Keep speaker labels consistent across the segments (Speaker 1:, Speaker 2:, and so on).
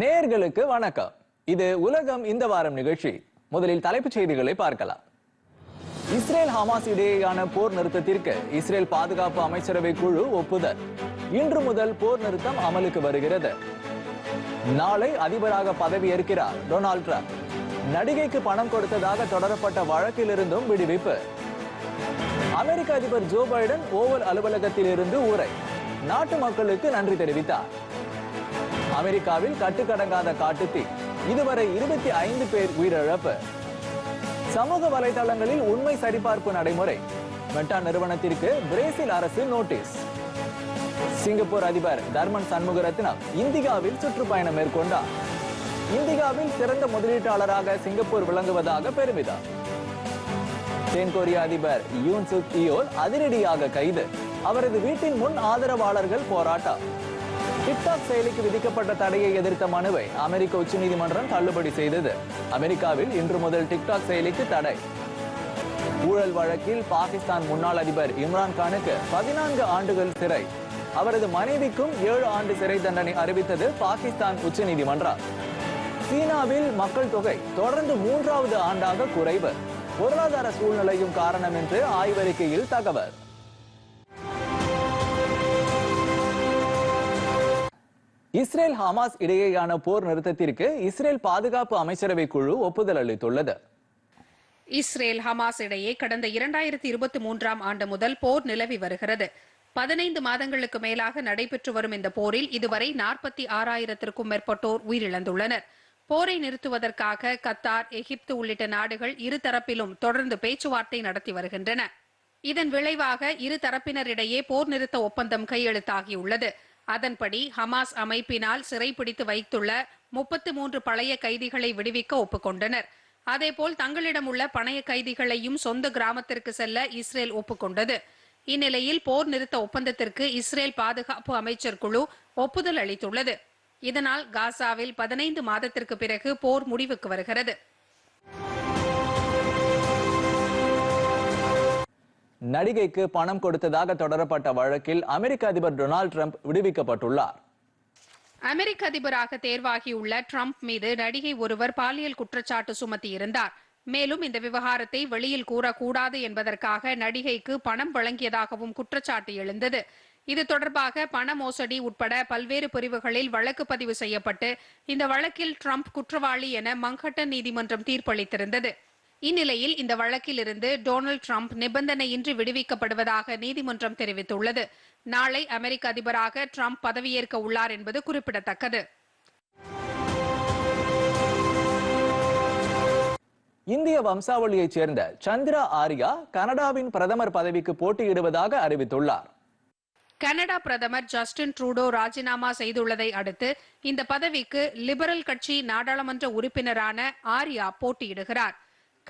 Speaker 1: நேர்களுக்கு வணக்கம் இது உலகம் இந்த வாரம் நிகழ்ச்சி முதலில் தலைப்புச் செய்திகளை பார்க்கலாம் இஸ்ரேல் ஹமாஸ் இடையேயான போர் நிறுத்தத்திற்கு இஸ்ரேல் பாதுகாப்பு அமைச்சரவை குழு ஒப்புதல் இன்று முதல் போர் நிறுத்தம் அமலுக்கு வருகிறது நாளை அதிபராக பதவியேற்கிறார் டொனால்ட் ட்ரம்ப் நடிகைக்கு பணம் கொடுத்ததாக தொடரப்பட்ட வழக்கிலிருந்தும் விடுவிப்பு அமெரிக்க அதிபர் ஜோ பைடன் ஓவல் அலுவலகத்தில் இருந்து உரை நாட்டு மக்களுக்கு நன்றி தெரிவித்தார் அமெரிக்காவில் கட்டுக்கடங்காத காட்டுத்தீ இதுவரை இருபத்தி ஐந்து பேர் உயிரிழப்பு சமூக வலைதளங்களில் உண்மை சரிபார்ப்பு நடைமுறை மெட்டா நிறுவனத்திற்கு பிரேசில் அரசு நோட்டீஸ் சிங்கப்பூர் அதிபர் தர்மன் சண்முகரத்னம் இந்தியாவில் சுற்றுப்பயணம் மேற்கொண்டார் இந்தியாவில் சிறந்த முதலீட்டாளராக சிங்கப்பூர் விளங்குவதாக பெருமிதம் தென்கொரிய அதிபர் யூன் சுக் இயோல் அதிரடியாக கைது அவரது வீட்டின் முன் ஆதரவாளர்கள் போராட்டம் டிக்டாக் செயலிக்கு விதிக்கப்பட்ட தடையை எதிர்த்த மனுவை அமெரிக்க உச்சநீதிமன்றம் தள்ளுபடி செய்தது அமெரிக்காவில் இன்று முதல் டிக்டாக் செயலிக்கு தடை ஊழல் வழக்கில் பாகிஸ்தான் முன்னாள் அதிபர் இம்ரான்கானுக்கு பதினான்கு ஆண்டுகள் சிறை அவரது மனைவிக்கும் ஏழு ஆண்டு சிறை தண்டனை அறிவித்தது பாகிஸ்தான் உச்சநீதிமன்றம் சீனாவில் மக்கள் தொகை தொடர்ந்து மூன்றாவது ஆண்டாக குறைவு பொருளாதார சூழ்நிலையும் காரணம் என்று ஆய்வறிக்கையில் தகவல் இஸ்ரேல் ஹமாஸ் இடையேயான போர் நிறுத்தத்திற்கு இஸ்ரேல் பாதுகாப்பு அமைச்சரவை குழு ஒப்புதல் அளித்துள்ளது
Speaker 2: இஸ்ரேல் ஹமாஸ் இடையே கடந்த இரண்டாயிரத்தி இருபத்தி மூன்றாம் ஆண்டு முதல் போர் நிலவி வருகிறது பதினைந்து மாதங்களுக்கு மேலாக நடைபெற்று வரும் இந்த போரில் இதுவரை நாற்பத்தி ஆறாயிரத்திற்கும் மேற்பட்டோர் உயிரிழந்துள்ளனர் போரை நிறுத்துவதற்காக கத்தார் எகிப்து உள்ளிட்ட நாடுகள் இருதரப்பிலும் தொடர்ந்து பேச்சுவார்த்தை நடத்தி வருகின்றன இதன் விளைவாக இரு தரப்பினரிடையே போர் நிறுத்த ஒப்பந்தம் கையெழுத்தாகியுள்ளது அதன்படி ஹமாஸ் அமைப்பினால் சிறைப்பிடித்து வைத்துள்ள முப்பத்து மூன்று பழைய கைதிகளை விடுவிக்க ஒப்புக்கொண்டனர் அதேபோல் தங்களிடம் உள்ள பணைய கைதிகளையும் சொந்த கிராமத்திற்கு செல்ல இஸ்ரேல் ஒப்புக்கொண்டது இந்நிலையில் போர் நிறுத்த ஒப்பந்தத்திற்கு இஸ்ரேல் பாதுகாப்பு அமைச்சர் குழு ஒப்புதல் அளித்துள்ளது இதனால் காசாவில் பதினைந்து மாதத்திற்கு பிறகு போர் முடிவுக்கு வருகிறது
Speaker 1: நடிகைக்கு பணம் கொடுத்ததாக தொடரப்பட்ட வழக்கில் அமெரிக்க அதிபர் டொனால்டு ட்ரம்ப் விடுவிக்கப்பட்டுள்ளார்
Speaker 2: அமெரிக்க அதிபராக தேர்வாகியுள்ள ட்ரம்ப் மீது நடிகை ஒருவர் பாலியல் குற்றச்சாட்டு சுமத்தியிருந்தார் மேலும் இந்த விவகாரத்தை வெளியில் கூறக்கூடாது என்பதற்காக நடிகைக்கு பணம் வழங்கியதாகவும் குற்றச்சாட்டு எழுந்தது இது தொடர்பாக பண மோசடி உட்பட பல்வேறு பிரிவுகளில் வழக்கு பதிவு செய்யப்பட்டு இந்த வழக்கில் ட்ரம்ப் குற்றவாளி என மங்கட்டன் நீதிமன்றம் தீர்ப்பளித்திருந்தது இந்நிலையில் இந்த வழக்கிலிருந்து டொனால்டு டிரம்ப் நிபந்தனையின்றி விடுவிக்கப்படுவதாக நீதிமன்றம் தெரிவித்துள்ளது நாளை அமெரிக்க அதிபராக டிரம்ப் பதவியேற்க உள்ளார் என்பது குறிப்பிடத்தக்கது
Speaker 1: இந்திய வம்சாவளியைச் சேர்ந்த சந்திரா ஆர்யா கனடாவின் பிரதமர் பதவிக்கு போட்டியிடுவதாக அறிவித்துள்ளார்
Speaker 2: கனடா பிரதமர் ஜஸ்டின் ட்ரூடோ ராஜினாமா செய்துள்ளதை அடுத்து இந்த பதவிக்கு லிபரல் கட்சி நாடாளுமன்ற உறுப்பினரான ஆர்யா போட்டியிடுகிறார்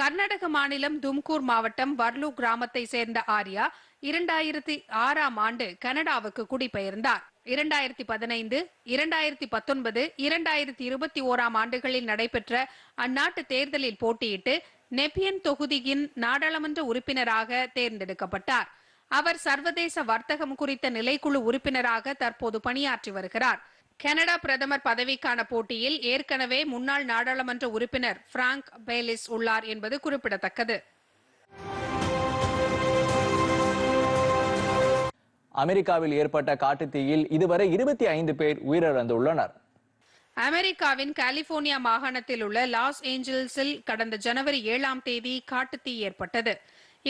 Speaker 2: கர்நாடக மாநிலம் தும்கூர் மாவட்டம் வர்லு கிராமத்தை சேர்ந்த ஆர்யா இரண்டாயிரத்தி ஆறாம் ஆண்டு கனடாவுக்கு குடிபெயர்ந்தார் இரண்டாயிரத்தி பதினைந்து இரண்டாயிரத்தி பத்தொன்பது இரண்டாயிரத்தி இருபத்தி ஓராம் ஆண்டுகளில் நடைபெற்ற அந்நாட்டு தேர்தலில் போட்டியிட்டு நெப்பியன் தொகுதியின் நாடாளுமன்ற உறுப்பினராக தேர்ந்தெடுக்கப்பட்டார் அவர் சர்வதேச வர்த்தகம் குறித்த நிலைக்குழு உறுப்பினராக தற்போது பணியாற்றி வருகிறார் கனடா பிரதமர் பதவிக்கான போட்டியில் ஏற்கனவே முன்னாள் நாடாளுமன்ற உறுப்பினர் பிராங்க் பேலிஸ் உள்ளார் என்பது குறிப்பிடத்தக்கது
Speaker 1: அமெரிக்காவில் ஏற்பட்ட காட்டுத்தீயில் இதுவரை இருபத்தி ஐந்து பேர் உயிரிழந்துள்ளனர்
Speaker 2: அமெரிக்காவின் கலிபோர்னியா மாகாணத்தில் உள்ள லாஸ் ஏஞ்சல்ஸில் கடந்த ஜனவரி ஏழாம் தேதி காட்டுத்தீ ஏற்பட்டது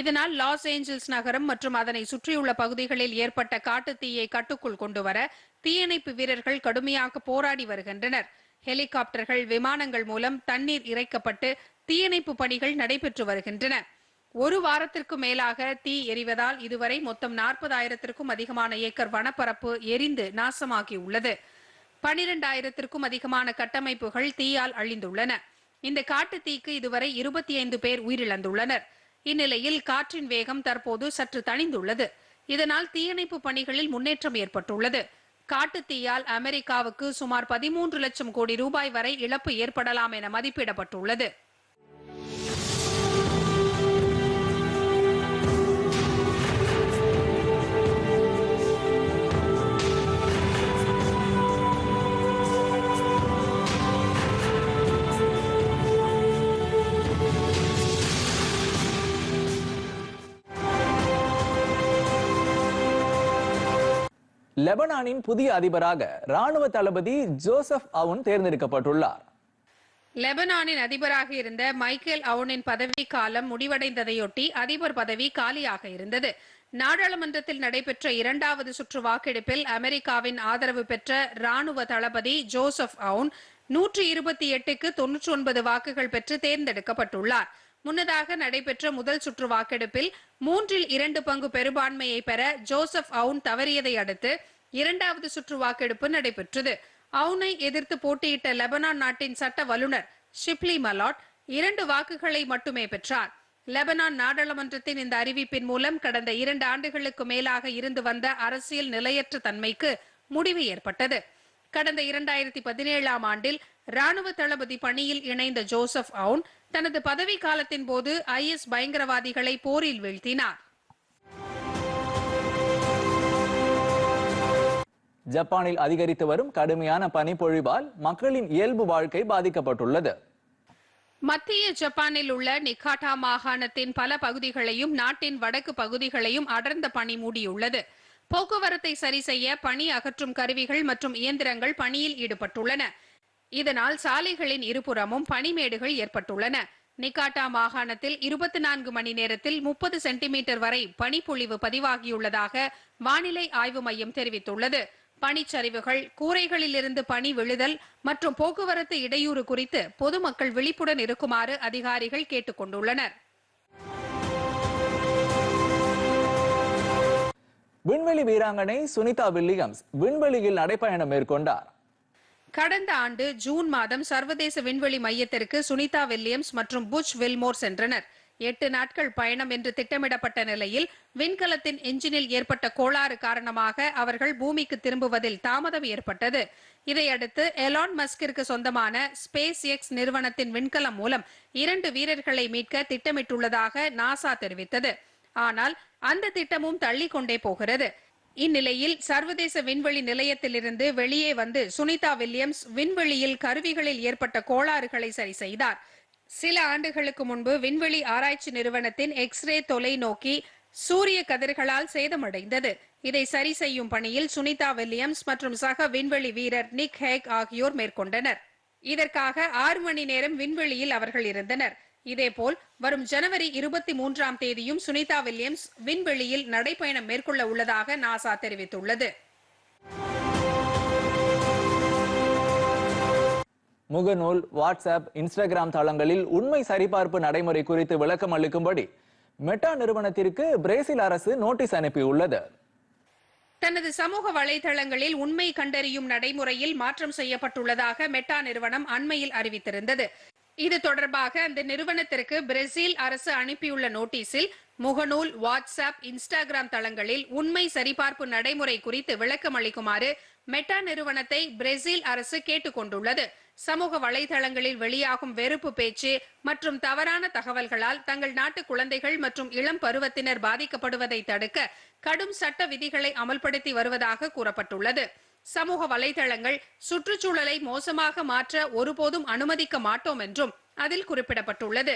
Speaker 2: இதனால் லாஸ் ஏஞ்சல்ஸ் நகரம் மற்றும் அதனை சுற்றியுள்ள பகுதிகளில் ஏற்பட்ட காட்டு தீயை கட்டுக்குள் கொண்டுவர தீயணைப்பு வீரர்கள் கடுமையாக போராடி வருகின்றனர் ஹெலிகாப்டர்கள் விமானங்கள் மூலம் தண்ணீர் இறைக்கப்பட்டு தீயணைப்பு பணிகள் நடைபெற்று வருகின்றன ஒரு வாரத்திற்கு மேலாக தீ எரிவதால் இதுவரை மொத்தம் நாற்பதாயிரத்திற்கும் அதிகமான ஏக்கர் வனப்பரப்பு எரிந்து நாசமாகியுள்ளது பனிரெண்டாயிரத்திற்கும் அதிகமான கட்டமைப்புகள் தீயால் அழிந்துள்ளன இந்த காட்டு தீக்கு இதுவரை இருபத்தி ஐந்து பேர் உயிரிழந்துள்ளனர் இந்நிலையில் காற்றின் வேகம் தற்போது சற்று தணிந்துள்ளது இதனால் தீயணைப்பு பணிகளில் முன்னேற்றம் ஏற்பட்டுள்ளது காட்டு தீயால் அமெரிக்காவுக்கு சுமார் பதிமூன்று லட்சம் கோடி ரூபாய் வரை இழப்பு ஏற்படலாம் என மதிப்பிடப்பட்டுள்ளது
Speaker 1: லெபனானின் புதிய அதிபராக ராணுவ தளபதி ஜோசப் அவுன் தேர்ந்தெடுக்கப்பட்டுள்ளார்
Speaker 2: லெபனானின் அதிபராக இருந்த மைக்கேல் அவுனின் பதவி காலம் முடிவடைந்ததையொட்டி அதிபர் பதவி காலியாக இருந்தது நாடாளுமன்றத்தில் நடைபெற்ற இரண்டாவது சுற்று வாக்கெடுப்பில் அமெரிக்காவின் ஆதரவு பெற்ற ராணுவ தளபதி ஜோசப் அவுன் நூற்றி இருபத்தி எட்டுக்கு தொன்னூற்றி ஒன்பது வாக்குகள் பெற்று தேர்ந்தெடுக்கப்பட்டுள்ளார் முன்னதாக நடைபெற்ற முதல் சுற்று வாக்கெடுப்பில் மூன்றில் இரண்டு பங்கு பெரும்பான்மையை பெற ஜோசப் அவுன் தவறியதை அடுத்து இரண்டாவது சுற்று வாக்கெடுப்பு நடைபெற்றது அவுனை எதிர்த்து போட்டியிட்ட லெபனான் நாட்டின் சட்ட வல்லுநர் ஷிப்லி மலாட் இரண்டு வாக்குகளை மட்டுமே பெற்றார் லெபனான் நாடாளுமன்றத்தின் இந்த அறிவிப்பின் மூலம் கடந்த இரண்டு ஆண்டுகளுக்கு மேலாக இருந்து வந்த அரசியல் நிலையற்ற தன்மைக்கு முடிவு ஏற்பட்டது கடந்த இரண்டாயிரத்தி பதினேழாம் ஆண்டில் ராணுவ தளபதி பணியில் இணைந்த ஜோசப் அவுன் தனது பதவி காலத்தின் போது ஐ எஸ் பயங்கரவாதிகளை போரில் வீழ்த்தினார்
Speaker 1: ஜப்பானில் அதிகரித்து வரும் கடுமையான பனிப்பொழிவால் மக்களின் இயல்பு வாழ்க்கை பாதிக்கப்பட்டுள்ளது
Speaker 2: மத்திய ஜப்பானில் உள்ள நிகாட்டா மாகாணத்தின் பல பகுதிகளையும் நாட்டின் வடக்கு பகுதிகளையும் அடர்ந்த பனி மூடியுள்ளது போக்குவரத்தை சரி செய்ய பணி அகற்றும் கருவிகள் மற்றும் இயந்திரங்கள் பணியில் ஈடுபட்டுள்ளன இதனால் சாலைகளின் இருபுறமும் பனிமேடுகள் ஏற்பட்டுள்ளன நிகாட்டா மாகாணத்தில் இருபத்தி நான்கு மணி நேரத்தில் முப்பது சென்டிமீட்டர் வரை பனிப்பொழிவு பதிவாகியுள்ளதாக வானிலை ஆய்வு மையம் தெரிவித்துள்ளது பனிச்சரிவுகள் கூரைகளிலிருந்து பனி விழுதல் மற்றும் போக்குவரத்து இடையூறு குறித்து பொதுமக்கள் விழிப்புடன் இருக்குமாறு அதிகாரிகள் கேட்டுக் கொண்டுள்ளனர்
Speaker 1: விண்வெளி வீராங்கனை சுனிதா வில்லியம்ஸ் விண்வெளியில் நடைபயணம் மேற்கொண்டார்
Speaker 2: கடந்த ஆண்டு ஜூன் மாதம் சர்வதேச விண்வெளி மையத்திற்கு சுனிதா வில்லியம்ஸ் மற்றும் புஷ் வில்மோர் சென்றனர் எட்டு நாட்கள் பயணம் என்று திட்டமிடப்பட்ட நிலையில் விண்கலத்தின் எஞ்சினில் ஏற்பட்ட கோளாறு காரணமாக அவர்கள் பூமிக்கு திரும்புவதில் தாமதம் ஏற்பட்டது இதையடுத்து எலான் மஸ்கிற்கு சொந்தமான ஸ்பேஸ் எக்ஸ் நிறுவனத்தின் விண்கலம் மூலம் இரண்டு வீரர்களை மீட்க திட்டமிட்டுள்ளதாக நாசா தெரிவித்தது ஆனால் அந்த திட்டமும் தள்ளிக்கொண்டே போகிறது இந்நிலையில் சர்வதேச விண்வெளி நிலையத்திலிருந்து வெளியே வந்து சுனிதா வில்லியம்ஸ் விண்வெளியில் கருவிகளில் ஏற்பட்ட கோளாறுகளை சரி செய்தார் சில ஆண்டுகளுக்கு முன்பு விண்வெளி ஆராய்ச்சி நிறுவனத்தின் எக்ஸ்ரே தொலைநோக்கி சூரிய கதிர்களால் சேதமடைந்தது இதை சரி செய்யும் பணியில் சுனிதா வில்லியம்ஸ் மற்றும் சக விண்வெளி வீரர் நிக் ஹேக் ஆகியோர் மேற்கொண்டனர் இதற்காக ஆறு மணி நேரம் விண்வெளியில் அவர்கள் இருந்தனர் இதேபோல் வரும் ஜனவரி இருபத்தி மூன்றாம் தேதியும் சுனிதா வில்லியம்ஸ் விண்வெளியில் நடைபயணம் மேற்கொள்ள உள்ளதாக நாசா தெரிவித்துள்ளது
Speaker 1: முகநூல் வாட்ஸ்அப் இன்ஸ்டாகிராம் தளங்களில் உண்மை சரிபார்ப்பு நடைமுறை குறித்து விளக்கம் அளிக்கும்படி மெட்டா நிறுவனத்திற்கு பிரேசில் அரசு நோட்டீஸ் அனுப்பியுள்ளது
Speaker 2: தனது சமூக வலைதளங்களில் உண்மை கண்டறியும் நடைமுறையில் மாற்றம் செய்யப்பட்டுள்ளதாக மெட்டா நிறுவனம் அண்மையில் அறிவித்திருந்தது இது தொடர்பாக அந்த நிறுவனத்திற்கு பிரேசில் அரசு அனுப்பியுள்ள நோட்டீஸில் முகநூல் வாட்ஸ்அப் இன்ஸ்டாகிராம் தளங்களில் உண்மை சரிபார்ப்பு நடைமுறை குறித்து விளக்கம் அளிக்குமாறு மெட்டா நிறுவனத்தை பிரேசில் அரசு கேட்டுக்கொண்டுள்ளது சமூக வலைதளங்களில் வெளியாகும் வெறுப்பு பேச்சு மற்றும் தவறான தகவல்களால் தங்கள் நாட்டு குழந்தைகள் மற்றும் இளம் பருவத்தினர் பாதிக்கப்படுவதை தடுக்க கடும் சட்ட விதிகளை அமல்படுத்தி வருவதாக கூறப்பட்டுள்ளது சமூக வலைதளங்கள் சுற்றுச்சூழலை மோசமாக மாற்ற ஒருபோதும் அனுமதிக்க மாட்டோம் என்றும் அதில் குறிப்பிடப்பட்டுள்ளது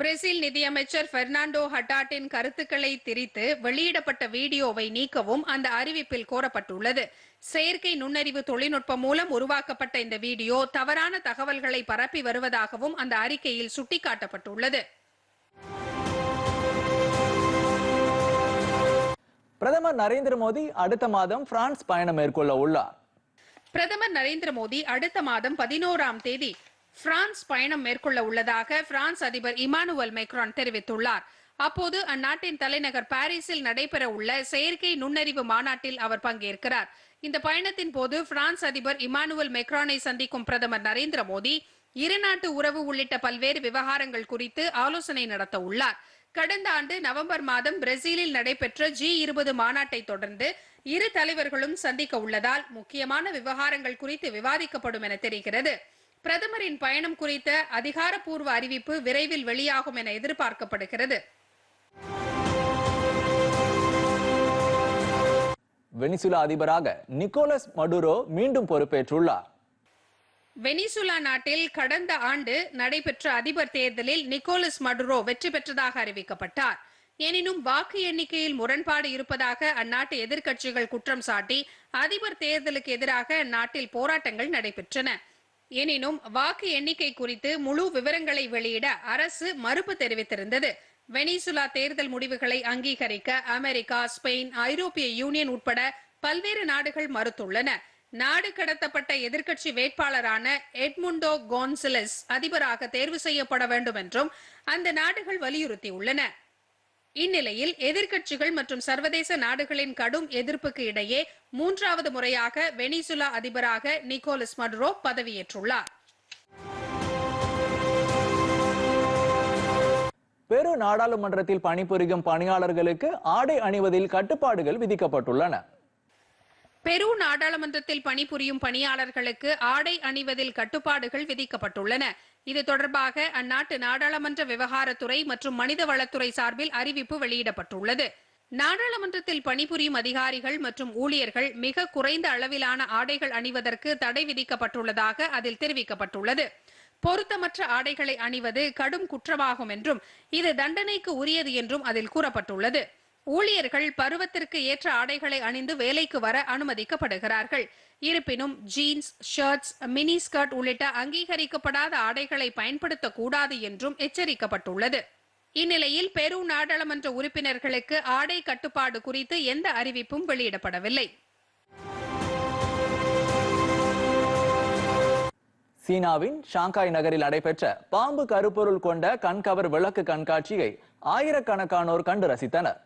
Speaker 2: பிரேசில் நிதியமைச்சர் பெர்னாண்டோ ஹட்டாட்டின் கருத்துக்களை திரித்து வெளியிடப்பட்ட வீடியோவை நீக்கவும் அந்த அறிவிப்பில் கோரப்பட்டுள்ளது செயற்கை நுண்ணறிவு தொழில்நுட்பம் மூலம் உருவாக்கப்பட்ட இந்த வீடியோ தவறான தகவல்களை பரப்பி வருவதாகவும் அந்த அறிக்கையில் சுட்டிக்காட்டப்பட்டுள்ளது
Speaker 1: பிரதமர் நரேந்திர மோடி அடுத்த மாதம் பிரான்ஸ் பயணம் மேற்கொள்ள உள்ளார்
Speaker 2: பிரதமர் நரேந்திர மோடி அடுத்த மாதம் பதினோராம் தேதி பிரான்ஸ் பயணம் மேற்கொள்ள உள்ளதாக பிரான்ஸ் அதிபர் இமானுவல் மேக்ரான் தெரிவித்துள்ளார் அப்போது அந்நாட்டின் தலைநகர் பாரிஸில் நடைபெற உள்ள செயற்கை நுண்ணறிவு மாநாட்டில் அவர் பங்கேற்கிறார் இந்த பயணத்தின் போது பிரான்ஸ் அதிபர் இமானுவல் மெக்ரானை சந்திக்கும் பிரதமர் நரேந்திர மோடி இருநாட்டு உறவு உள்ளிட்ட பல்வேறு விவகாரங்கள் குறித்து ஆலோசனை நடத்த உள்ளார் கடந்த ஆண்டு நவம்பர் மாதம் பிரேசிலில் நடைபெற்ற ஜி இருபது மாநாட்டை தொடர்ந்து இரு தலைவர்களும் சந்திக்க உள்ளதால் முக்கியமான விவகாரங்கள் குறித்து விவாதிக்கப்படும் என தெரிகிறது பிரதமரின் பயணம் குறித்த அதிகாரப்பூர்வ அறிவிப்பு விரைவில் வெளியாகும் என எதிர்பார்க்கப்படுகிறது
Speaker 1: வெனிசுலா அதிபராக நிக்கோலஸ் மடுரோ மீண்டும் பொறுப்பேற்றுள்ளார்
Speaker 2: வெனிசுலா நாட்டில் கடந்த ஆண்டு நடைபெற்ற அதிபர் தேர்தலில் நிக்கோலஸ் மடுரோ வெற்றி பெற்றதாக அறிவிக்கப்பட்டார் எனினும் வாக்கு எண்ணிக்கையில் முரண்பாடு இருப்பதாக அந்நாட்டு எதிர்க்கட்சிகள் குற்றம் சாட்டி அதிபர் தேர்தலுக்கு எதிராக நாட்டில் போராட்டங்கள் நடைபெற்றன எனினும் வாக்கு எண்ணிக்கை குறித்து முழு விவரங்களை வெளியிட அரசு மறுப்பு தெரிவித்திருந்தது வெனிசுலா தேர்தல் முடிவுகளை அங்கீகரிக்க அமெரிக்கா ஸ்பெயின் ஐரோப்பிய யூனியன் உட்பட பல்வேறு நாடுகள் மறுத்துள்ளன நாடு கடத்தப்பட்ட எதிர்க்கட்சி வேட்பாளரான எட்முண்டோ கோன்சலஸ் அதிபராக தேர்வு செய்யப்பட வேண்டும் என்றும் அந்த நாடுகள் வலியுறுத்தியுள்ளன இந்நிலையில் எதிர்க்கட்சிகள் மற்றும் சர்வதேச நாடுகளின் கடும் எதிர்ப்புக்கு இடையே மூன்றாவது முறையாக வெனிசுலா அதிபராக நிக்கோலஸ் மடுரோ பதவியேற்றுள்ளார்
Speaker 1: பெரு நாடாளுமன்றத்தில் பணிபுரியும் பணியாளர்களுக்கு ஆடை அணிவதில் கட்டுப்பாடுகள் விதிக்கப்பட்டுள்ளன
Speaker 2: பெரு நாடாளுமன்றத்தில் பணிபுரியும் பணியாளர்களுக்கு ஆடை அணிவதில் கட்டுப்பாடுகள் விதிக்கப்பட்டுள்ளன இது தொடர்பாக அந்நாட்டு நாடாளுமன்ற விவகாரத்துறை மற்றும் மனித வளத்துறை சார்பில் அறிவிப்பு வெளியிடப்பட்டுள்ளது நாடாளுமன்றத்தில் பணிபுரியும் அதிகாரிகள் மற்றும் ஊழியர்கள் மிக குறைந்த அளவிலான ஆடைகள் அணிவதற்கு தடை விதிக்கப்பட்டுள்ளதாக அதில் தெரிவிக்கப்பட்டுள்ளது பொருத்தமற்ற ஆடைகளை அணிவது கடும் குற்றமாகும் என்றும் இது தண்டனைக்கு உரியது என்றும் அதில் கூறப்பட்டுள்ளது ஊழியர்கள் பருவத்திற்கு ஏற்ற ஆடைகளை அணிந்து வேலைக்கு வர அனுமதிக்கப்படுகிறார்கள் இருப்பினும் ஜீன்ஸ் ஷர்ட்ஸ் மினி ஸ்கர்ட் உள்ளிட்ட அங்கீகரிக்கப்படாத ஆடைகளை பயன்படுத்தக்கூடாது என்றும் எச்சரிக்கப்பட்டுள்ளது இந்நிலையில் பெரு நாடாளுமன்ற உறுப்பினர்களுக்கு ஆடை கட்டுப்பாடு குறித்து எந்த அறிவிப்பும் வெளியிடப்படவில்லை
Speaker 1: சீனாவின் ஷாங்காய் நகரில் நடைபெற்ற பாம்பு கருப்பொருள் கொண்ட கண்கவர் விளக்கு கண்காட்சியை ஆயிரக்கணக்கானோர் கண்டு ரசித்தனர்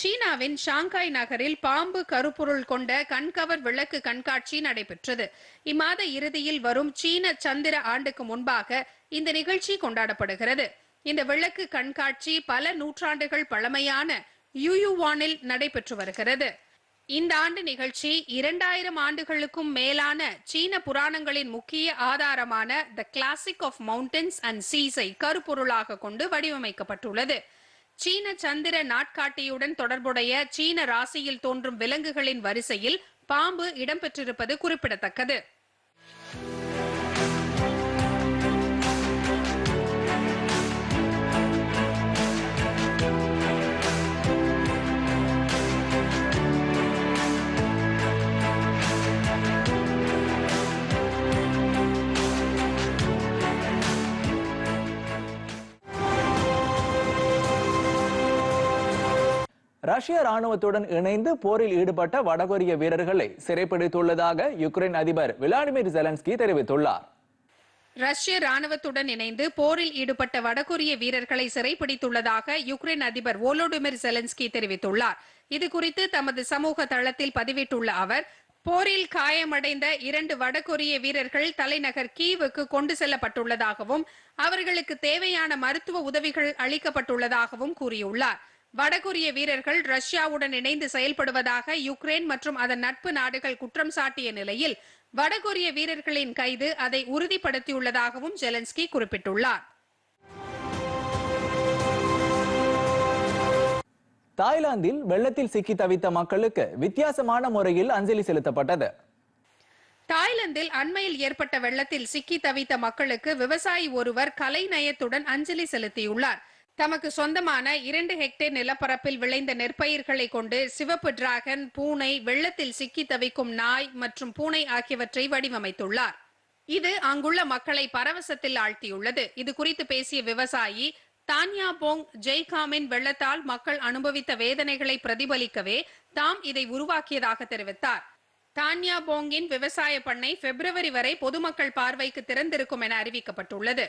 Speaker 2: சீனாவின் ஷாங்காய் நகரில் பாம்பு கருப்பொருள் கொண்ட கண்கவர் விளக்கு கண்காட்சி நடைபெற்றது இம்மாத இறுதியில் வரும் சீன சந்திர ஆண்டுக்கு முன்பாக இந்த நிகழ்ச்சி கொண்டாடப்படுகிறது இந்த விளக்கு கண்காட்சி பல நூற்றாண்டுகள் பழமையான யூயுவானில் நடைபெற்று வருகிறது இந்த ஆண்டு நிகழ்ச்சி இரண்டாயிரம் ஆண்டுகளுக்கும் மேலான சீன புராணங்களின் முக்கிய ஆதாரமான the classic of mountains and சீஸை கருப்பொருளாக கொண்டு வடிவமைக்கப்பட்டுள்ளது சீன சந்திர நாட்காட்டியுடன் தொடர்புடைய சீன ராசியில் தோன்றும் விலங்குகளின் வரிசையில் பாம்பு இடம்பெற்றிருப்பது குறிப்பிடத்தக்கது
Speaker 1: ரஷ்ய ராணுவத்துடன் இணைந்து போரில் ஈடுபட்ட வடகொரிய வீரர்களை சிறைப்படுத்தியுள்ளதாக யுக்ரைன் அதிபர் விளாடிமிர் ஜெலன்ஸ்கி தெரிவித்துள்ளார்
Speaker 2: ரஷ்ய ராணுவத்துடன் இணைந்து போரில் ஈடுபட்ட வடகொரிய வீரர்களை சிறைப்பிடித்துள்ளதாக யுக்ரைன் அதிபர் ஓலோடிமிர் ஜெலன்ஸ்கி தெரிவித்துள்ளார் இதுகுறித்து தமது சமூக தளத்தில் பதிவிட்டுள்ள அவர் போரில் காயமடைந்த இரண்டு வடகொரிய வீரர்கள் தலைநகர் கீவுக்கு கொண்டு செல்லப்பட்டுள்ளதாகவும் அவர்களுக்கு தேவையான மருத்துவ உதவிகள் அளிக்கப்பட்டுள்ளதாகவும் கூறியுள்ளார் வடகொரிய வீரர்கள் ரஷ்யாவுடன் இணைந்து செயல்படுவதாக யுக்ரைன் மற்றும் அதன் நட்பு நாடுகள் குற்றம் சாட்டிய நிலையில் வடகொரிய வீரர்களின் கைது அதை உறுதிப்படுத்தியுள்ளதாகவும் ஜெலன்ஸ்கி குறிப்பிட்டுள்ளார்
Speaker 1: தாய்லாந்தில் வெள்ளத்தில் சிக்கி தவித்த மக்களுக்கு வித்தியாசமான முறையில் அஞ்சலி செலுத்தப்பட்டது
Speaker 2: தாய்லாந்தில் அண்மையில் ஏற்பட்ட வெள்ளத்தில் சிக்கி தவித்த மக்களுக்கு விவசாயி ஒருவர் கலை நயத்துடன் அஞ்சலி செலுத்தியுள்ளார் தமக்கு சொந்தமான இரண்டு ஹெக்டேர் நிலப்பரப்பில் விளைந்த நெற்பயிர்களை கொண்டு சிவப்பு டிராகன் பூனை வெள்ளத்தில் சிக்கி தவிக்கும் நாய் மற்றும் பூனை ஆகியவற்றை வடிவமைத்துள்ளார் இது அங்குள்ள மக்களை பரவசத்தில் ஆழ்த்தியுள்ளது இது குறித்து பேசிய விவசாயி தான்யா போங் ஜெய்காமின் வெள்ளத்தால் மக்கள் அனுபவித்த வேதனைகளை பிரதிபலிக்கவே தாம் இதை உருவாக்கியதாக தெரிவித்தார் தான்யா போங்கின் விவசாய பண்ணை பிப்ரவரி வரை பொதுமக்கள் பார்வைக்கு திறந்திருக்கும் என அறிவிக்கப்பட்டுள்ளது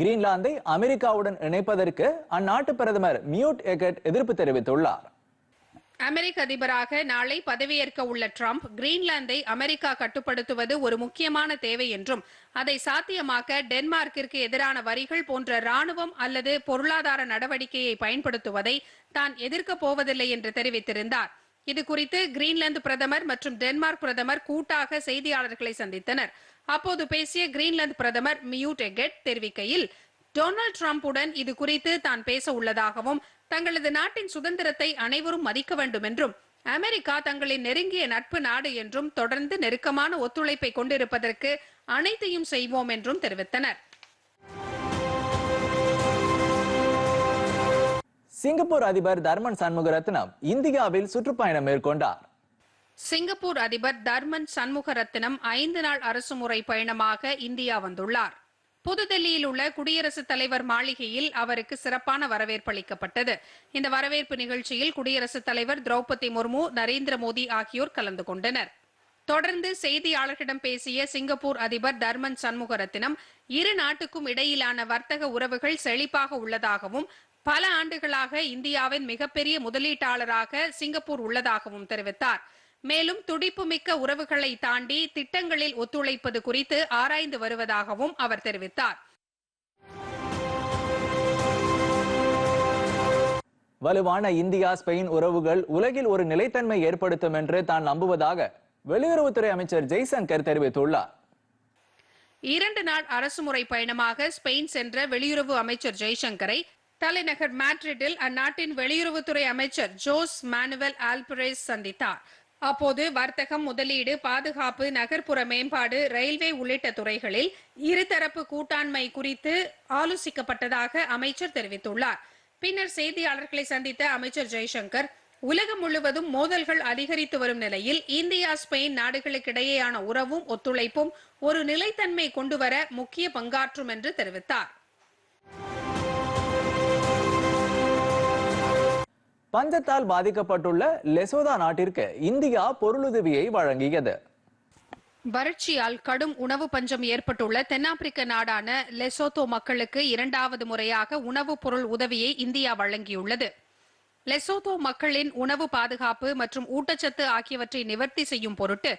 Speaker 1: கிரீன்லாந்தை அமெரிக்காவுடன் இணைப்பதற்கு அந்நாட்டு பிரதமர் மியூட் எகட் எதிர்ப்பு தெரிவித்துள்ளார்
Speaker 2: அமெரிக்க அதிபராக நாளை பதவியேற்க உள்ள டிரம்ப் கிரீன்லாந்தை அமெரிக்கா கட்டுப்படுத்துவது ஒரு முக்கியமான தேவை என்றும் அதை சாத்தியமாக்க டென்மார்க்கிற்கு எதிரான வரிகள் போன்ற ராணுவம் அல்லது பொருளாதார நடவடிக்கையை பயன்படுத்துவதை தான் எதிர்க்கப் போவதில்லை என்று தெரிவித்திருந்தார் இது குறித்து கிரீன்லாந்து பிரதமர் மற்றும் டென்மார்க் பிரதமர் கூட்டாக செய்தியாளர்களை சந்தித்தனர் அப்போது பேசிய கிரீன்லாந்து பிரதமர் மியூட் எகெட் தெரிவிக்கையில் டொனால்டு டிரம்புடன் இது குறித்து தான் பேச உள்ளதாகவும் தங்களது நாட்டின் சுதந்திரத்தை அனைவரும் மதிக்க வேண்டும் என்றும் அமெரிக்கா தங்களின் நெருங்கிய நட்பு நாடு என்றும் தொடர்ந்து நெருக்கமான ஒத்துழைப்பை கொண்டிருப்பதற்கு அனைத்தையும் செய்வோம் என்றும் தெரிவித்தனர்
Speaker 1: சிங்கப்பூர் அதிபர் தர்மன் சண்முகரத்னம் இந்தியாவில் சுற்றுப்பயணம் மேற்கொண்டார்
Speaker 2: சிங்கப்பூர் அதிபர் தர்மன் சண்முகரத்தினம் ஐந்து நாள் அரசுமுறை பயணமாக இந்தியா வந்துள்ளார் புதுதில்லியில் உள்ள குடியரசுத் தலைவர் மாளிகையில் அவருக்கு சிறப்பான வரவேற்பளிக்கப்பட்டது இந்த வரவேற்பு நிகழ்ச்சியில் குடியரசுத் தலைவர் திரௌபதி முர்மு நரேந்திர மோடி ஆகியோர் கலந்து கொண்டனர் தொடர்ந்து செய்தியாளர்களிடம் பேசிய சிங்கப்பூர் அதிபர் தர்மன் சண்முகரத்தினம் இரு நாட்டுக்கும் இடையிலான வர்த்தக உறவுகள் செழிப்பாக உள்ளதாகவும் பல ஆண்டுகளாக இந்தியாவின் மிகப்பெரிய முதலீட்டாளராக சிங்கப்பூர் உள்ளதாகவும் தெரிவித்தார் மேலும் துடிப்புமிக்க உறவுகளை தாண்டி திட்டங்களில் ஒத்துழைப்பது குறித்து ஆராய்ந்து வருவதாகவும் அவர் தெரிவித்தார்
Speaker 1: வலுவான இந்தியா ஸ்பெயின் உறவுகள் உலகில் ஒரு நிலைத்தன்மை ஏற்படுத்தும் என்று தான் நம்புவதாக வெளியுறவுத்துறை அமைச்சர் ஜெய்சங்கர் தெரிவித்துள்ளார்
Speaker 2: இரண்டு நாள் அரசுமுறை பயணமாக ஸ்பெயின் சென்ற வெளியுறவு அமைச்சர் ஜெய்சங்கரை தலைநகர் மேட்ரிட்டில் அந்நாட்டின் வெளியுறவுத்துறை அமைச்சர் ஜோஸ் மானுவல் ஆல்பரேஸ் சந்தித்தார் அப்போது வர்த்தகம் முதலீடு பாதுகாப்பு நகர்ப்புற மேம்பாடு ரயில்வே உள்ளிட்ட துறைகளில் இருதரப்பு கூட்டாண்மை குறித்து ஆலோசிக்கப்பட்டதாக அமைச்சர் தெரிவித்துள்ளார் பின்னர் செய்தியாளர்களை சந்தித்த அமைச்சர் ஜெய்சங்கர் உலகம் முழுவதும் மோதல்கள் அதிகரித்து வரும் நிலையில் இந்தியா ஸ்பெயின் நாடுகளுக்கிடையேயான உறவும் ஒத்துழைப்பும் ஒரு நிலைத்தன்மை கொண்டுவர முக்கிய பங்காற்றும் என்று தெரிவித்தார்
Speaker 1: பஞ்சத்தால் பாதிக்கப்பட்டுள்ள லெசோதா நாட்டிற்கு இந்தியா பொருளுதவியை வழங்கியது
Speaker 2: வறட்சியால் கடும் உணவு பஞ்சம் ஏற்பட்டுள்ள தென்னாப்பிரிக்க நாடான லெசோத்தோ மக்களுக்கு இரண்டாவது முறையாக உணவுப் பொருள் உதவியை இந்தியா வழங்கியுள்ளது லெசோத்தோ மக்களின் உணவு பாதுகாப்பு மற்றும் ஊட்டச்சத்து ஆகியவற்றை நிவர்த்தி செய்யும் பொருட்டு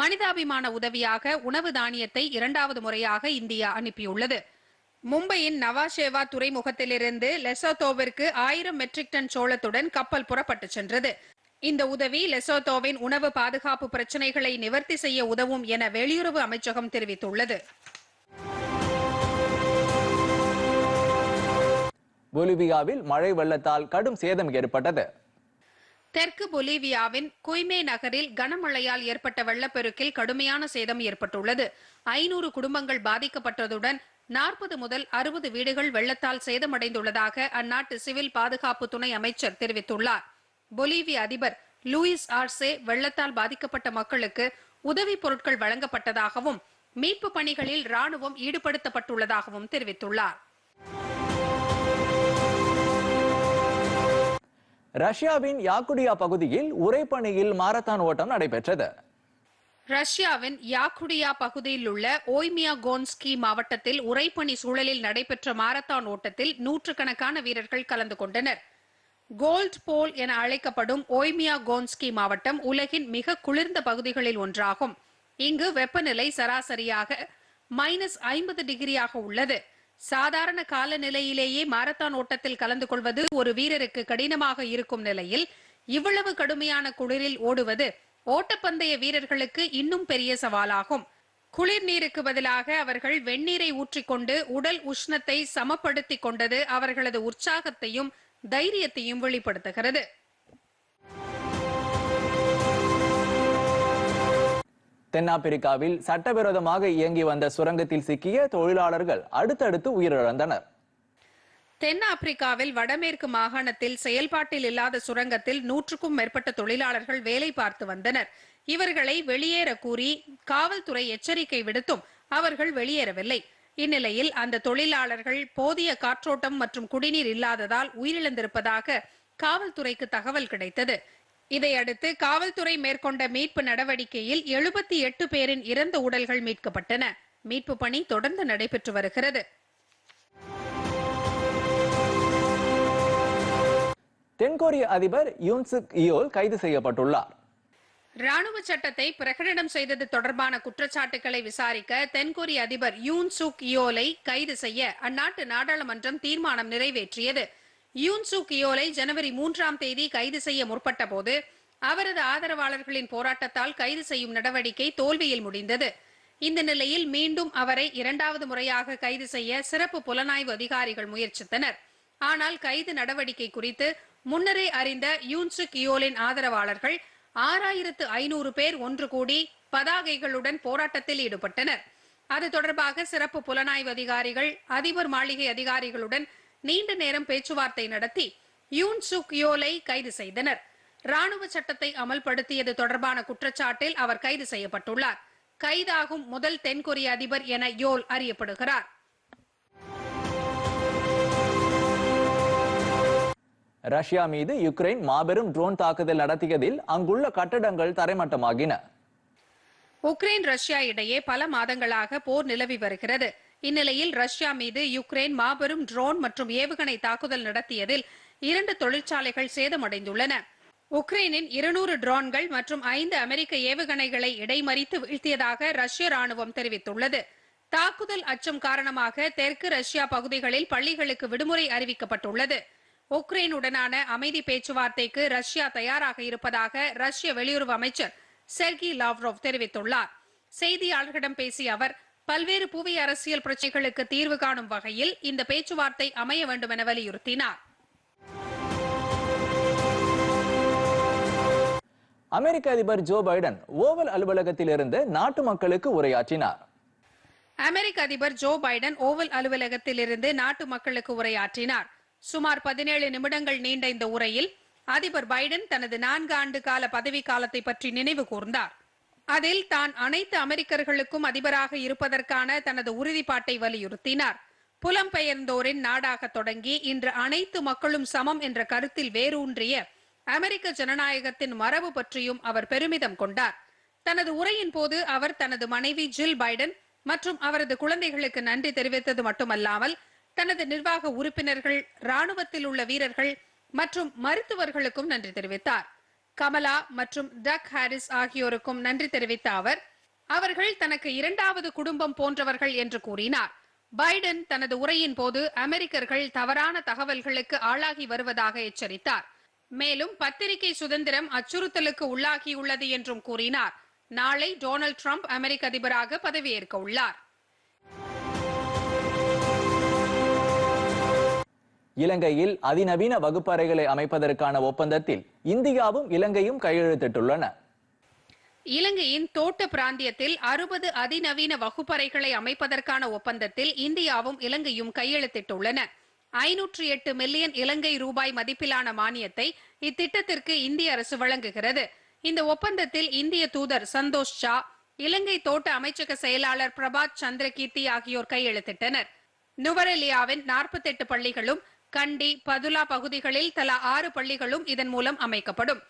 Speaker 2: மனிதாபிமான உதவியாக உணவு தானியத்தை இரண்டாவது முறையாக இந்தியா அனுப்பியுள்ளது மும்பையின் நவாஷேவா துறைமுகத்திலிருந்து லெசோத்தோவிற்கு ஆயிரம் மெட்ரிக் டன் சோளத்துடன் கப்பல் புறப்பட்டு சென்றது இந்த உதவி லெசோத்தோவின் உணவு பாதுகாப்பு பிரச்சினைகளை நிவர்த்தி செய்ய உதவும் என வெளியுறவு அமைச்சகம் தெரிவித்துள்ளது
Speaker 1: பொலிவியாவில் மழை வெள்ளத்தால் கடும் சேதம் ஏற்பட்டது
Speaker 2: தெற்கு பொலிவியாவின் குய்மே நகரில் கனமழையால் ஏற்பட்ட வெள்ளப்பெருக்கில் கடுமையான சேதம் ஏற்பட்டுள்ளது ஐநூறு குடும்பங்கள் பாதிக்கப்பட்டதுடன் நாற்பது முதல் அறுபது வீடுகள் வெள்ளத்தால் சேதமடைந்துள்ளதாக அந்நாட்டு சிவில் பாதுகாப்பு துணை அமைச்சர் தெரிவித்துள்ளார் பொலிவிய அதிபர் லூயிஸ் ஆர்சே வெள்ளத்தால் பாதிக்கப்பட்ட மக்களுக்கு உதவி பொருட்கள் வழங்கப்பட்டதாகவும் மீட்பு பணிகளில் ராணுவம் ஈடுபடுத்தப்பட்டுள்ளதாகவும் தெரிவித்துள்ளார்
Speaker 1: ரஷ்யாவின் யாக்குடியா பகுதியில் உரைப்பணியில் மாரத்தான் ஓட்டம் நடைபெற்றது
Speaker 2: ரஷ்யாவின் யாக்குடியா பகுதியில் உள்ள ஓய்மியா கோன்ஸ்கி மாவட்டத்தில் உறைபனி சூழலில் நடைபெற்ற மாரத்தான் ஓட்டத்தில் நூற்றுக்கணக்கான வீரர்கள் கலந்து கொண்டனர் கோல்ட் போல் என அழைக்கப்படும் ஓய்மியா கோன்ஸ்கி மாவட்டம் உலகின் மிக குளிர்ந்த பகுதிகளில் ஒன்றாகும் இங்கு வெப்பநிலை சராசரியாக மைனஸ் ஐம்பது டிகிரியாக உள்ளது சாதாரண காலநிலையிலேயே மாரத்தான் ஓட்டத்தில் கலந்து கொள்வது ஒரு வீரருக்கு கடினமாக இருக்கும் நிலையில் இவ்வளவு கடுமையான குளிரில் ஓடுவது ஓட்டப்பந்தய வீரர்களுக்கு இன்னும் பெரிய சவாலாகும் குளிர் நீருக்கு பதிலாக அவர்கள் வெந்நீரை ஊற்றிக்கொண்டு உடல் உஷ்ணத்தை சமப்படுத்திக் கொண்டது அவர்களது உற்சாகத்தையும் தைரியத்தையும் வெளிப்படுத்துகிறது
Speaker 1: தென்னாப்பிரிக்காவில் சட்டவிரோதமாக இயங்கி வந்த சுரங்கத்தில் சிக்கிய தொழிலாளர்கள் அடுத்தடுத்து உயிரிழந்தனர்
Speaker 2: தென்னாப்பிரிக்காவில் வடமேற்கு மாகாணத்தில் செயல்பாட்டில் இல்லாத சுரங்கத்தில் நூற்றுக்கும் மேற்பட்ட தொழிலாளர்கள் வேலை பார்த்து வந்தனர் இவர்களை வெளியேற கூறி காவல்துறை எச்சரிக்கை விடுத்தும் அவர்கள் வெளியேறவில்லை இந்நிலையில் அந்த தொழிலாளர்கள் போதிய காற்றோட்டம் மற்றும் குடிநீர் இல்லாததால் உயிரிழந்திருப்பதாக காவல்துறைக்கு தகவல் கிடைத்தது இதையடுத்து காவல்துறை மேற்கொண்ட மீட்பு நடவடிக்கையில் எழுபத்தி எட்டு பேரின் இறந்த உடல்கள் மீட்கப்பட்டன மீட்பு பணி தொடர்ந்து நடைபெற்று வருகிறது
Speaker 1: தென்கொரிய அதிபர் யூன்சுக் இயோல் கைது செய்யப்பட்டுள்ளார்
Speaker 2: ராணுவ சட்டத்தை பிரகடனம் செய்தது தொடர்பான குற்றச்சாட்டுகளை விசாரிக்க தென்கொரிய அதிபர் யூன் சுக் யோலை கைது செய்ய அந்நாட்டு நாடாளுமன்றம் தீர்மானம் நிறைவேற்றியது யூன் சுக் யோலை ஜனவரி மூன்றாம் தேதி கைது செய்ய முற்பட்ட போது அவரது ஆதரவாளர்களின் போராட்டத்தால் கைது செய்யும் நடவடிக்கை தோல்வியில் முடிந்தது இந்த நிலையில் மீண்டும் அவரை இரண்டாவது முறையாக கைது செய்ய சிறப்பு புலனாய்வு அதிகாரிகள் முயற்சித்தனர் ஆனால் கைது நடவடிக்கை குறித்து முன்னரே அறிந்த யூன்சுக் யோலின் ஆதரவாளர்கள் ஆறாயிரத்து ஐநூறு பேர் ஒன்று கூடி பதாகைகளுடன் போராட்டத்தில் ஈடுபட்டனர் அது தொடர்பாக சிறப்பு புலனாய்வு அதிகாரிகள் அதிபர் மாளிகை அதிகாரிகளுடன் நீண்ட நேரம் பேச்சுவார்த்தை நடத்தி யூன் சுக் யோலை கைது செய்தனர் ராணுவ சட்டத்தை அமல்படுத்தியது தொடர்பான குற்றச்சாட்டில் அவர் கைது செய்யப்பட்டுள்ளார் கைதாகும் முதல் தென்கொரிய அதிபர் என யோல் அறியப்படுகிறார்
Speaker 1: ரஷ்யா மீது யுக்ரைன் மாபெரும் ட்ரோன் தாக்குதல் நடத்தியதில் அங்குள்ள கட்டடங்கள் தரைமட்டமாகின
Speaker 2: உக்ரைன் ரஷ்யா இடையே பல மாதங்களாக போர் நிலவி வருகிறது இந்நிலையில் ரஷ்யா மீது யுக்ரைன் மாபெரும் ட்ரோன் மற்றும் ஏவுகணை தாக்குதல் நடத்தியதில் இரண்டு தொழிற்சாலைகள் சேதமடைந்துள்ளன உக்ரைனின் இருநூறு ட்ரோன்கள் மற்றும் ஐந்து அமெரிக்க ஏவுகணைகளை இடைமறித்து வீழ்த்தியதாக ரஷ்ய ராணுவம் தெரிவித்துள்ளது தாக்குதல் அச்சம் காரணமாக தெற்கு ரஷ்யா பகுதிகளில் பள்ளிகளுக்கு விடுமுறை அறிவிக்கப்பட்டுள்ளது உக்ரைனுடனான அமைதி பேச்சுவார்த்தைக்கு ரஷ்யா தயாராக இருப்பதாக ரஷ்ய வெளியுறவு அமைச்சர் செர்கி லாவ்ரோவ் தெரிவித்துள்ளார் செய்தியாளர்களிடம் பேசிய அவர் பல்வேறு புவி அரசியல் பிரச்சனைகளுக்கு தீர்வு காணும் வகையில் இந்த பேச்சுவார்த்தை அமைய வேண்டும் என வலியுறுத்தினார்
Speaker 1: அமெரிக்க அதிபர் ஜோ பைடன் ஓவல் அலுவலகத்தில் இருந்து நாட்டு மக்களுக்கு உரையாற்றினார்
Speaker 2: அமெரிக்க அதிபர் ஜோ பைடன் ஓவல் அலுவலகத்தில் இருந்து நாட்டு மக்களுக்கு உரையாற்றினார் சுமார் பதினேழு நிமிடங்கள் நீண்ட இந்த உரையில் அதிபர் பைடன் தனது நான்கு ஆண்டு கால பதவி காலத்தை பற்றி நினைவு கூர்ந்தார் அதில் தான் அனைத்து அமெரிக்கர்களுக்கும் அதிபராக இருப்பதற்கான தனது உறுதிப்பாட்டை வலியுறுத்தினார் புலம்பெயர்ந்தோரின் நாடாக தொடங்கி இன்று அனைத்து மக்களும் சமம் என்ற கருத்தில் வேரூன்றிய அமெரிக்க ஜனநாயகத்தின் மரபு பற்றியும் அவர் பெருமிதம் கொண்டார் தனது உரையின் போது அவர் தனது மனைவி ஜில் பைடன் மற்றும் அவரது குழந்தைகளுக்கு நன்றி தெரிவித்தது மட்டுமல்லாமல் தனது நிர்வாக உறுப்பினர்கள் ராணுவத்தில் உள்ள வீரர்கள் மற்றும் மருத்துவர்களுக்கும் நன்றி தெரிவித்தார் கமலா மற்றும் டக் ஹாரிஸ் ஆகியோருக்கும் நன்றி தெரிவித்த அவர் அவர்கள் தனக்கு இரண்டாவது குடும்பம் போன்றவர்கள் என்று கூறினார் பைடன் தனது உரையின் போது அமெரிக்கர்கள் தவறான தகவல்களுக்கு ஆளாகி வருவதாக எச்சரித்தார் மேலும் பத்திரிகை சுதந்திரம் அச்சுறுத்தலுக்கு உள்ளாகியுள்ளது என்றும் கூறினார் நாளை டொனால்டு ட்ரம்ப் அமெரிக்க அதிபராக பதவியேற்க உள்ளார்
Speaker 1: இலங்கையில் அதிநவீன வகுப்பறைகளை அமைப்பதற்கான ஒப்பந்தத்தில் இந்தியாவும் இலங்கையும் கையெழுத்திட்டுள்ளன
Speaker 2: இலங்கையின் தோட்ட பிராந்தியத்தில் அறுபது அதிநவீன வகுப்பறைகளை அமைப்பதற்கான ஒப்பந்தத்தில் இந்தியாவும் இலங்கையும் கையெழுத்திட்டுள்ளன ஐநூற்றி எட்டு மில்லியன் இலங்கை ரூபாய் மதிப்பிலான மானியத்தை இத்திட்டத்திற்கு இந்திய அரசு வழங்குகிறது இந்த ஒப்பந்தத்தில் இந்திய தூதர் சந்தோஷ் ஷா இலங்கை தோட்ட அமைச்சக செயலாளர் பிரபாத் சந்திர கீர்த்தி ஆகியோர் கையெழுத்திட்டனர் நுவரெலியாவின் நாற்பத்தி எட்டு பள்ளிகளும் கண்டி பதுலா பகுதிகளில் தலா ஆறு பள்ளிகளும் இதன் மூலம் அமைக்கப்படும்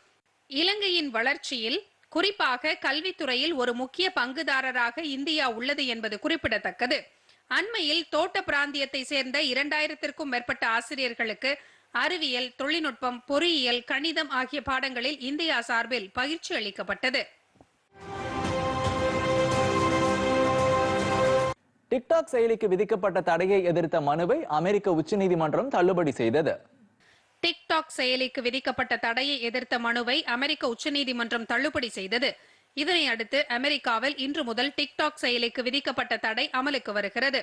Speaker 2: இலங்கையின் வளர்ச்சியில் குறிப்பாக கல்வித்துறையில் ஒரு முக்கிய பங்குதாரராக இந்தியா உள்ளது என்பது குறிப்பிடத்தக்கது அண்மையில் தோட்ட பிராந்தியத்தை சேர்ந்த இரண்டாயிரத்திற்கும் மேற்பட்ட ஆசிரியர்களுக்கு அறிவியல் தொழில்நுட்பம் பொறியியல் கணிதம் ஆகிய பாடங்களில் இந்தியா சார்பில் பயிற்சி அளிக்கப்பட்டது
Speaker 1: டிக்டாக் செயலிக்கு விதிக்கப்பட்ட தடையை எதிர்த்த மனுவை அமெரிக்க உச்சநீதிமன்றம் தள்ளுபடி செய்தது
Speaker 2: டிக்டாக் செயலிக்கு விதிக்கப்பட்ட தடையை எதிர்த்த மனுவை அமெரிக்க உச்சநீதிமன்றம் தள்ளுபடி செய்தது இதனை அடுத்து அமெரிக்காவில் இன்று முதல் டிக்டாக் செயலிக்கு விதிக்கப்பட்ட தடை அமலுக்கு வருகிறது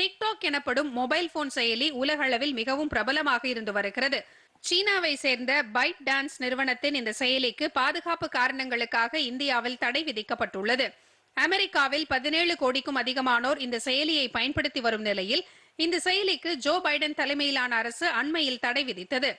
Speaker 2: டிக்டாக் எனப்படும் மொபைல் போன் செயலி உலகளவில் மிகவும் பிரபலமாக இருந்து வருகிறது சீனாவை சேர்ந்த பைட் டான்ஸ் நிறுவனத்தின் இந்த செயலிக்கு பாதுகாப்பு காரணங்களுக்காக இந்தியாவில் தடை விதிக்கப்பட்டுள்ளது அமெரிக்காவில் பதினேழு கோடிக்கும் அதிகமானோர் இந்த செயலியை பயன்படுத்தி வரும் நிலையில் இந்த செயலிக்கு ஜோ பைடன் தலைமையிலான அரசு அண்மையில் தடை விதித்தது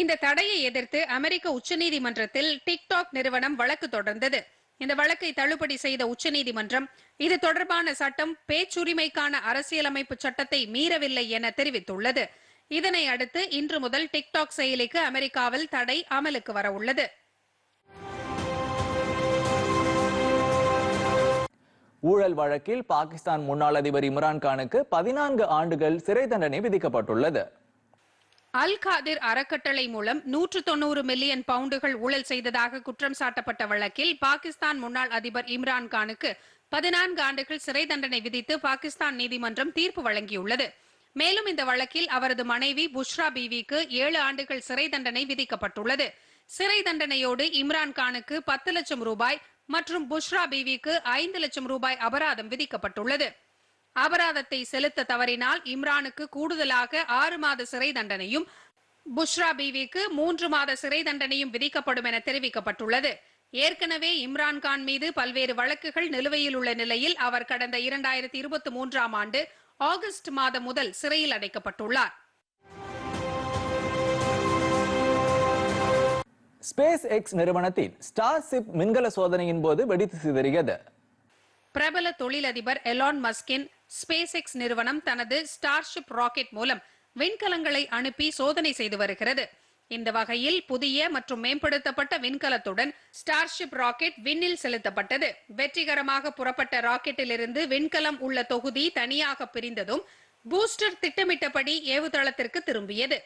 Speaker 2: இந்த தடையை எதிர்த்து அமெரிக்க உச்சநீதிமன்றத்தில் டிக்டாக் நிறுவனம் வழக்கு தொடர்ந்தது இந்த வழக்கை தள்ளுபடி செய்த உச்சநீதிமன்றம் இது தொடர்பான சட்டம் பேச்சுரிமைக்கான அரசியலமைப்பு சட்டத்தை மீறவில்லை என தெரிவித்துள்ளது இதனை அடுத்து இன்று முதல் டிக்டாக் செயலிக்கு அமெரிக்காவில் தடை அமலுக்கு வரவுள்ளது
Speaker 1: ஊழல் வழக்கில் பாகிஸ்தான் முன்னாள் அதிபர் இம்ரான்கானுக்கு பதினான்கு ஆண்டுகள் சிறை தண்டனை விதிக்கப்பட்டுள்ளது
Speaker 2: அல் காதிர் அறக்கட்டளை மூலம் நூற்று தொண்ணூறு மில்லியன் பவுண்டுகள் ஊழல் செய்ததாக குற்றம் சாட்டப்பட்ட வழக்கில் பாகிஸ்தான் முன்னாள் அதிபர் இம்ரான் கானுக்கு பதினான்கு ஆண்டுகள் சிறை தண்டனை விதித்து பாகிஸ்தான் நீதிமன்றம் தீர்ப்பு வழங்கியுள்ளது மேலும் இந்த வழக்கில் அவரது மனைவி புஷ்ரா பீவிக்கு ஏழு ஆண்டுகள் சிறை தண்டனை விதிக்கப்பட்டுள்ளது சிறை தண்டனையோடு இம்ரான்கானுக்கு பத்து லட்சம் ரூபாய் மற்றும் புஷ்ரா பீவிக்கு ஐந்து லட்சம் ரூபாய் அபராதம் விதிக்கப்பட்டுள்ளது அபராதத்தை செலுத்த தவறினால் இம்ரானுக்கு கூடுதலாக ஆறு மாத சிறை தண்டனையும் புஷ்ரா பீவிக்கு மூன்று மாத சிறை தண்டனையும் விதிக்கப்படும் என தெரிவிக்கப்பட்டுள்ளது ஏற்கனவே இம்ரான்கான் மீது பல்வேறு வழக்குகள் நிலுவையில் உள்ள நிலையில் அவர் கடந்த இரண்டாயிரத்தி இருபத்தி மூன்றாம் ஆண்டு ஆகஸ்ட் மாதம் முதல் சிறையில் அடைக்கப்பட்டுள்ளார்
Speaker 1: ஸ்பேஸ் எக்ஸ் நிறுவனத்தின் ஸ்டார்ஷிப் மின்கல சோதனையின் போது வெடித்து சிதறியது
Speaker 2: பிரபல தொழிலதிபர் எலான் மஸ்கின் ஸ்பேஸ் எக்ஸ் நிறுவனம் தனது ஸ்டார்ஷிப் ராக்கெட் மூலம் விண்கலங்களை அனுப்பி சோதனை செய்து வருகிறது இந்த வகையில் புதிய மற்றும் மேம்படுத்தப்பட்ட விண்கலத்துடன் ஸ்டார்ஷிப் ராக்கெட் விண்ணில் செலுத்தப்பட்டது வெற்றிகரமாக புறப்பட்ட ராக்கெட்டிலிருந்து விண்கலம் உள்ள தொகுதி தனியாக பிரிந்ததும் பூஸ்டர் திட்டமிட்டபடி ஏவுதளத்திற்கு திரும்பியது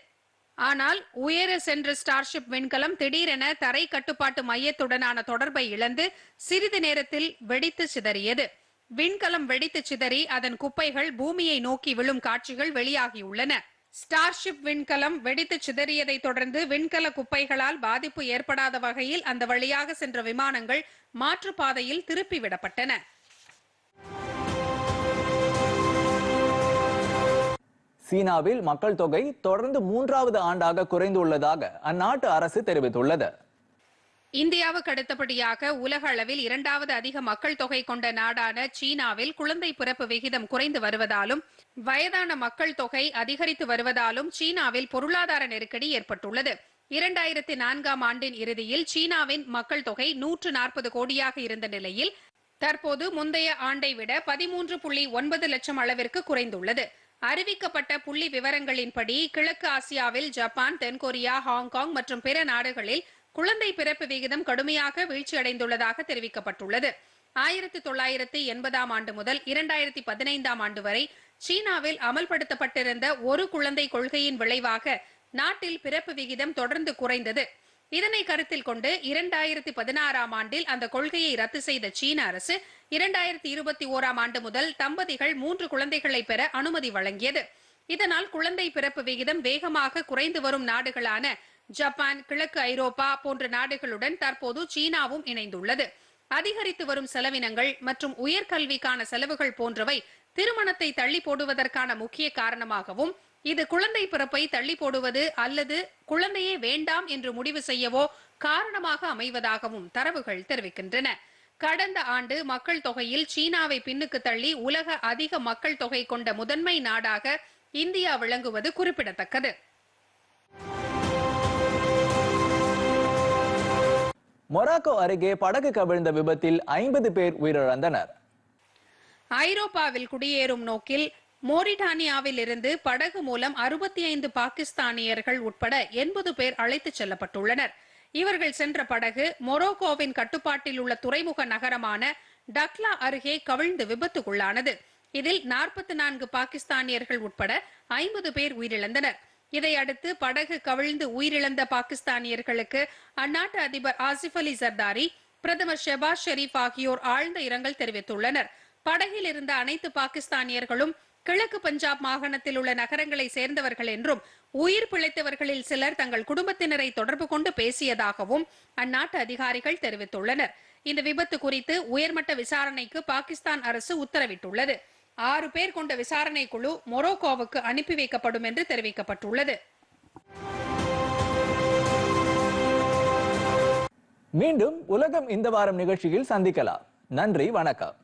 Speaker 2: ஆனால் உயர சென்ற ஸ்டார்ஷிப் விண்கலம் திடீரென தரை கட்டுப்பாட்டு மையத்துடனான தொடர்பை இழந்து சிறிது நேரத்தில் வெடித்து சிதறியது விண்கலம் வெடித்து சிதறி அதன் குப்பைகள் பூமியை நோக்கி விழும் காட்சிகள் வெளியாகியுள்ளன ஸ்டார்ஷிப் விண்கலம் வெடித்து சிதறியதை தொடர்ந்து விண்கல குப்பைகளால் பாதிப்பு ஏற்படாத வகையில் அந்த வழியாக சென்ற விமானங்கள் மாற்றுப்பாதையில் திருப்பி விடப்பட்டன
Speaker 1: சீனாவில் மக்கள் தொகை தொடர்ந்து மூன்றாவது ஆண்டாக குறைந்துள்ளதாக அந்நாட்டு அரசு தெரிவித்துள்ளது
Speaker 2: இந்தியாவுக்கு அடுத்தபடியாக உலக அளவில் இரண்டாவது அதிக மக்கள் தொகை கொண்ட நாடான சீனாவில் குழந்தை பிறப்பு விகிதம் குறைந்து வருவதாலும் வயதான மக்கள் தொகை அதிகரித்து வருவதாலும் சீனாவில் பொருளாதார நெருக்கடி ஏற்பட்டுள்ளது இரண்டாயிரத்தி நான்காம் ஆண்டின் இறுதியில் சீனாவின் மக்கள் தொகை நூற்று நாற்பது கோடியாக இருந்த நிலையில் தற்போது முந்தைய ஆண்டை விட பதிமூன்று புள்ளி ஒன்பது லட்சம் அளவிற்கு குறைந்துள்ளது அறிவிக்கப்பட்ட புள்ளி விவரங்களின்படி கிழக்கு ஆசியாவில் ஜப்பான் தென்கொரியா ஹாங்காங் மற்றும் பிற நாடுகளில் குழந்தை பிறப்பு விகிதம் கடுமையாக வீழ்ச்சியடைந்துள்ளதாக தெரிவிக்கப்பட்டுள்ளது ஆயிரத்தி தொள்ளாயிரத்தி எண்பதாம் ஆண்டு முதல் இரண்டாயிரத்தி பதினைந்தாம் ஆண்டு வரை சீனாவில் அமல்படுத்தப்பட்டிருந்த ஒரு குழந்தை கொள்கையின் விளைவாக நாட்டில் பிறப்பு விகிதம் தொடர்ந்து குறைந்தது இதனை கருத்தில் கொண்டு இரண்டாயிரத்தி பதினாறாம் ஆண்டில் அந்த கொள்கையை ரத்து செய்த சீன அரசு இரண்டாயிரத்தி இருபத்தி ஓராம் ஆண்டு முதல் தம்பதிகள் மூன்று குழந்தைகளை பெற அனுமதி வழங்கியது இதனால் குழந்தை பிறப்பு விகிதம் வேகமாக குறைந்து வரும் நாடுகளான ஜப்பான் கிழக்கு ஐரோப்பா போன்ற நாடுகளுடன் தற்போது சீனாவும் இணைந்துள்ளது அதிகரித்து வரும் செலவினங்கள் மற்றும் உயர்கல்விக்கான செலவுகள் போன்றவை திருமணத்தை தள்ளி போடுவதற்கான முக்கிய காரணமாகவும் இது குழந்தை பிறப்பை தள்ளி போடுவது அல்லது குழந்தையே வேண்டாம் என்று முடிவு செய்யவோ காரணமாக அமைவதாகவும் தரவுகள் தெரிவிக்கின்றன கடந்த ஆண்டு மக்கள் தொகையில் சீனாவை பின்னுக்கு தள்ளி உலக அதிக மக்கள் தொகை கொண்ட முதன்மை நாடாக இந்தியா விளங்குவது குறிப்பிடத்தக்கது
Speaker 1: மொராக்கோ அருகே படகு கவிழ்ந்த விபத்தில் ஐம்பது பேர் உயிரிழந்தனர்
Speaker 2: ஐரோப்பாவில் குடியேறும் நோக்கில் மோரிடானியாவிலிருந்து படகு மூலம் அறுபத்தி ஐந்து பாகிஸ்தானியர்கள் உட்பட எண்பது பேர் அழைத்துச் செல்லப்பட்டுள்ளனர் இவர்கள் சென்ற படகு மொரோக்கோவின் கட்டுப்பாட்டில் உள்ள துறைமுக நகரமான டக்லா அருகே கவிழ்ந்து விபத்துக்குள்ளானது இதில் நாற்பத்தி நான்கு பாகிஸ்தானியர்கள் உட்பட ஐம்பது பேர் உயிரிழந்தனர் இதையடுத்து படகு கவிழ்ந்து உயிரிழந்த பாகிஸ்தானியர்களுக்கு அந்நாட்டு அதிபர் ஆசிப் அலி சர்தாரி பிரதமர் ஷெபாஸ் ஷெரீப் ஆகியோர் ஆழ்ந்த இரங்கல் தெரிவித்துள்ளனர் படகில் இருந்த அனைத்து பாகிஸ்தானியர்களும் கிழக்கு பஞ்சாப் மாகாணத்தில் உள்ள நகரங்களை சேர்ந்தவர்கள் என்றும் உயிர் பிழைத்தவர்களில் சிலர் தங்கள் குடும்பத்தினரை தொடர்பு கொண்டு பேசியதாகவும் அந்நாட்டு அதிகாரிகள் தெரிவித்துள்ளனர் இந்த விபத்து குறித்து உயர்மட்ட விசாரணைக்கு பாகிஸ்தான் அரசு உத்தரவிட்டுள்ளது ஆறு பேர் கொண்ட விசாரணை குழு மொரோக்கோவுக்கு அனுப்பி வைக்கப்படும் என்று தெரிவிக்கப்பட்டுள்ளது
Speaker 1: மீண்டும் உலகம் இந்த வாரம் நிகழ்ச்சியில் சந்திக்கலாம் நன்றி வணக்கம்